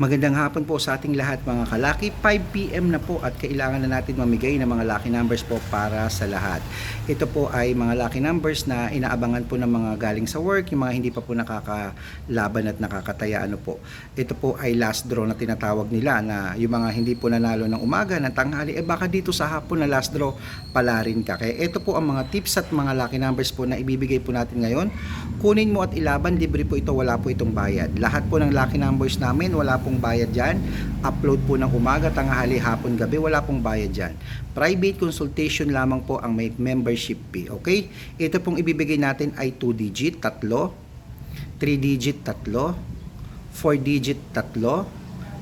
Magandang hapon po sa ating lahat mga kalaki. 5pm na po at kailangan na natin mamigay ng mga lucky numbers po para sa lahat. Ito po ay mga lucky numbers na inaabangan po ng mga galing sa work, yung mga hindi pa po nakakalaban at nakakataya ano po. Ito po ay last draw na tinatawag nila na yung mga hindi po nanalo ng umaga, ng tanghali, eh baka dito sa hapon na last draw pala rin ka. Kaya ito po ang mga tips at mga lucky numbers po na ibibigay po natin ngayon. Kunin mo at ilaban, libre po ito, wala po itong bayad. Lahat po ng lucky numbers namin, wala pong bayad dyan. Upload po ng umaga, tanghali, hapon, gabi, wala pong bayad dyan. Private consultation lamang po ang may membership fee, okay? Ito pong ibibigay natin ay 2 digit, tatlo, 3 digit, tatlo, 4 digit, tatlo,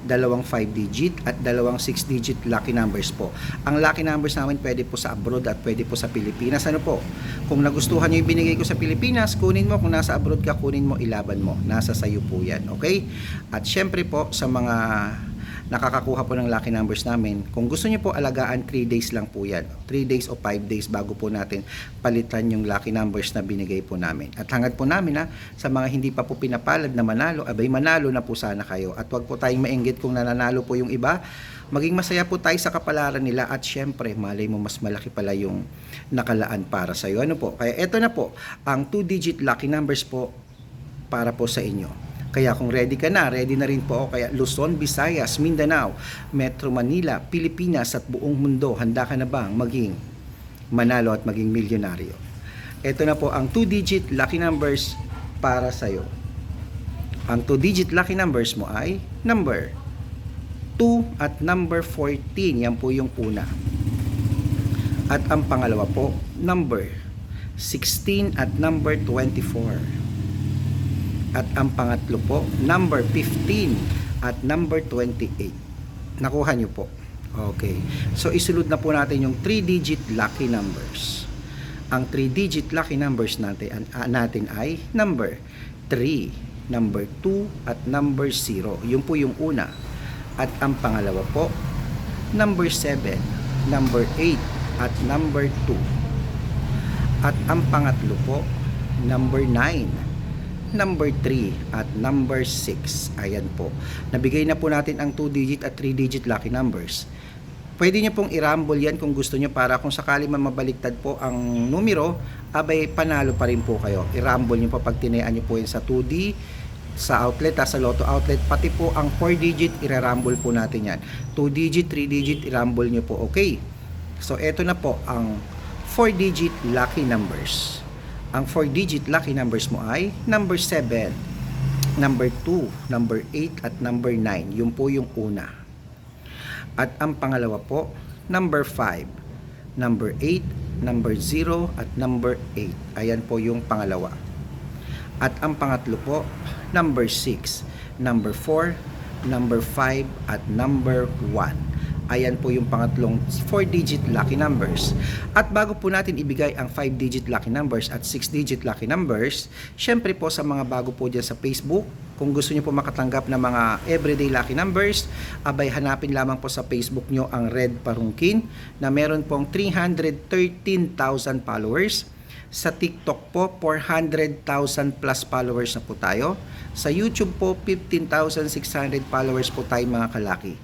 dalawang 5 digit at dalawang 6 digit lucky numbers po. Ang lucky numbers namin pwede po sa abroad at pwede po sa Pilipinas. Ano po? Kung nagustuhan nyo yung binigay ko sa Pilipinas, kunin mo. Kung nasa abroad ka, kunin mo, ilaban mo. Nasa sayo po yan. Okay? At syempre po sa mga nakakakuha po ng lucky numbers namin. Kung gusto niyo po alagaan, 3 days lang po yan. 3 days o 5 days bago po natin palitan yung lucky numbers na binigay po namin. At hangad po namin ha, sa mga hindi pa po pinapalad na manalo, abay manalo na po sana kayo. At wag po tayong mainggit kung nananalo po yung iba. Maging masaya po tayo sa kapalaran nila at syempre, malay mo mas malaki pala yung nakalaan para sa iyo. Ano po? Kaya eto na po, ang 2-digit lucky numbers po para po sa inyo. Kaya kung ready ka na, ready na rin po ako. Kaya Luzon, Visayas, Mindanao, Metro Manila, Pilipinas at buong mundo, handa ka na bang maging manalo at maging milyonaryo? Ito na po ang 2-digit lucky numbers para sa'yo. Ang 2-digit lucky numbers mo ay number 2 at number 14. Yan po yung una. At ang pangalawa po, number 16 at number 24. At ang pangatlo po, number 15 at number 28. Nakuha nyo po. Okay. So, isulod na po natin yung 3-digit lucky numbers. Ang 3-digit lucky numbers natin, uh, natin ay number 3, number 2, at number 0. Yun po yung una. At ang pangalawa po, number 7, number 8, at number 2. At ang pangatlo po, number 9, number 3 at number 6. Ayan po. Nabigay na po natin ang 2-digit at 3-digit lucky numbers. Pwede nyo pong i-rumble yan kung gusto nyo para kung sakali man mabaliktad po ang numero, abay panalo pa rin po kayo. I-rumble nyo po pag tinayaan nyo po yan sa 2D, sa outlet, ha, sa Lotto outlet, pati po ang 4-digit, i-rumble po natin yan. 2-digit, 3-digit, i-rumble nyo po. Okay. So, eto na po ang 4-digit lucky numbers. Ang 4-digit lucky numbers mo ay number 7, number 2, number 8, at number 9. Yun po yung una. At ang pangalawa po, number 5, number 8, number 0, at number 8. Ayan po yung pangalawa. At ang pangatlo po, number 6, number 4, number 5, at number 1. Ayan po yung pangatlong 4-digit lucky numbers. At bago po natin ibigay ang 5-digit lucky numbers at 6-digit lucky numbers, syempre po sa mga bago po dyan sa Facebook, kung gusto nyo po makatanggap ng mga everyday lucky numbers, abay hanapin lamang po sa Facebook nyo ang Red Parungkin na meron pong 313,000 followers. Sa TikTok po, 400,000 plus followers na po tayo. Sa YouTube po, 15,600 followers po tayo mga kalaki.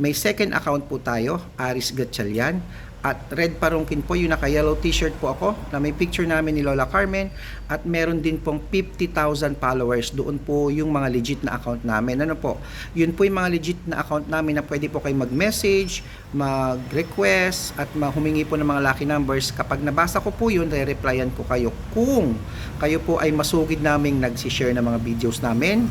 May second account po tayo, Aris Gatchalian. At red parungkin po, yung naka-yellow t-shirt po ako na may picture namin ni Lola Carmen. At meron din pong 50,000 followers. Doon po yung mga legit na account namin. Ano po? Yun po yung mga legit na account namin na pwede po kayo mag-message, mag-request, at humingi po ng mga lucky numbers. Kapag nabasa ko po yun, re-replyan ko kayo. Kung kayo po ay masugid naming nag-share ng mga videos namin,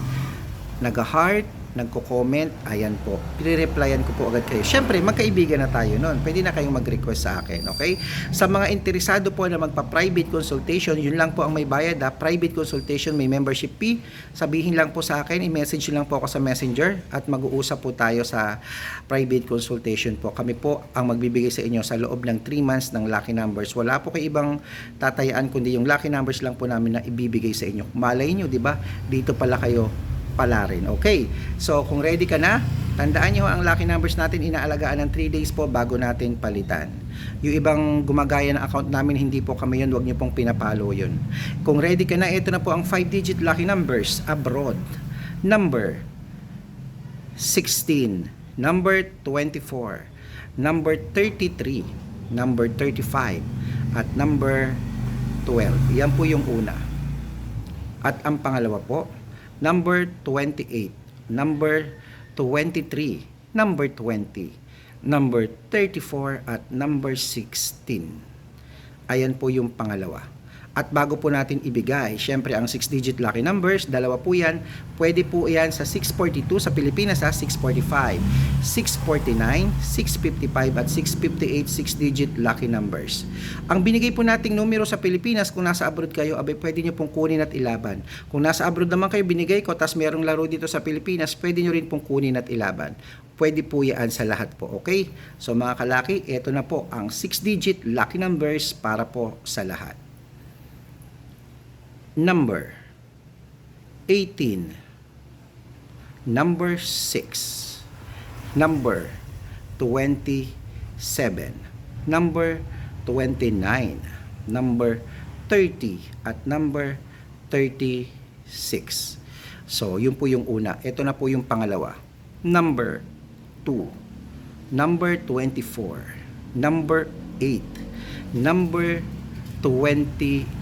nag-heart, nagko-comment, ayan po. Pire-replyan ko po agad kayo. Siyempre, magkaibigan na tayo noon. Pwede na kayong mag-request sa akin, okay? Sa mga interesado po na magpa-private consultation, yun lang po ang may bayad, ha? Private consultation, may membership fee. Sabihin lang po sa akin, i-message lang po ako sa messenger at mag-uusap po tayo sa private consultation po. Kami po ang magbibigay sa inyo sa loob ng 3 months ng lucky numbers. Wala po kay ibang tatayaan kundi yung lucky numbers lang po namin na ibibigay sa inyo. Malay nyo, di ba? Dito pala kayo pala rin. Okay. So, kung ready ka na, tandaan nyo ang lucky numbers natin inaalagaan ng 3 days po bago natin palitan. Yung ibang gumagaya ng account namin, hindi po kami yun. Huwag nyo pong pinapalo yun. Kung ready ka na, ito na po ang 5-digit lucky numbers abroad. Number 16, number 24, number 33, number 35, at number 12. Yan po yung una. At ang pangalawa po, number 28, number 23, number 20, number 34, at number 16. Ayan po yung pangalawa. At bago po natin ibigay, syempre ang 6-digit lucky numbers, dalawa po yan. Pwede po yan sa 642 sa Pilipinas ha, 645, 649, 655 at 658 6-digit lucky numbers. Ang binigay po nating numero sa Pilipinas, kung nasa abroad kayo, abay pwede nyo pong kunin at ilaban. Kung nasa abroad naman kayo, binigay ko, tas merong laro dito sa Pilipinas, pwede nyo rin pong kunin at ilaban. Pwede po yan sa lahat po, okay? So mga kalaki, ito na po ang 6-digit lucky numbers para po sa lahat number 18 number 6 number 27 number 29 number 30 at number 36 so yun po yung una. Ito na po yung pangalawa. Number 2 number 24 number 8 number 20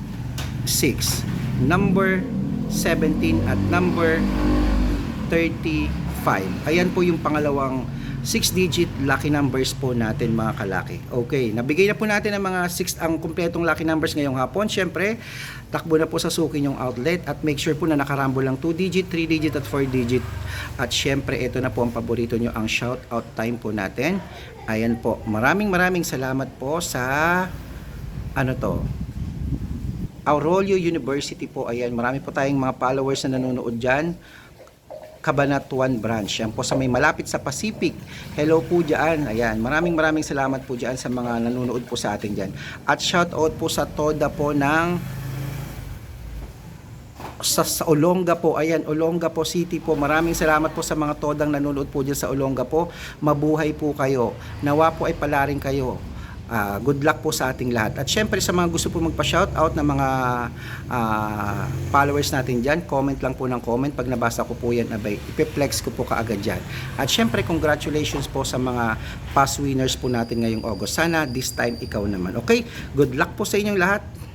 6, number 17 at number 35. Ayan po yung pangalawang 6-digit lucky numbers po natin mga kalaki. Okay, nabigay na po natin ang mga 6 ang kumpletong lucky numbers ngayong hapon. Syempre, takbo na po sa suki yung outlet at make sure po na nakarambo lang 2-digit, 3-digit at 4-digit. At syempre, ito na po ang paborito nyo, ang shout out time po natin. Ayan po, maraming maraming salamat po sa ano to, Aurelio University po, ayan, marami po tayong mga followers na nanonood dyan. Cabanatuan branch. Yan po sa may malapit sa Pacific. Hello po dyan. Ayan, maraming maraming salamat po dyan sa mga nanonood po sa atin dyan. At shout out po sa Toda po ng sa, sa Olonga po, ayan, Olonga po City po. Maraming salamat po sa mga todang nanonood po dyan sa Olonga po. Mabuhay po kayo. Nawa po ay palaring kayo. Ah, good luck po sa ating lahat. At syempre sa mga gusto po magpa-shoutout ng mga ah, followers natin dyan, comment lang po ng comment. Pag nabasa ko po yan, abay, ipiplex ko po kaagad dyan. At syempre congratulations po sa mga past winners po natin ngayong August. Sana this time ikaw naman. Okay? Good luck po sa inyong lahat.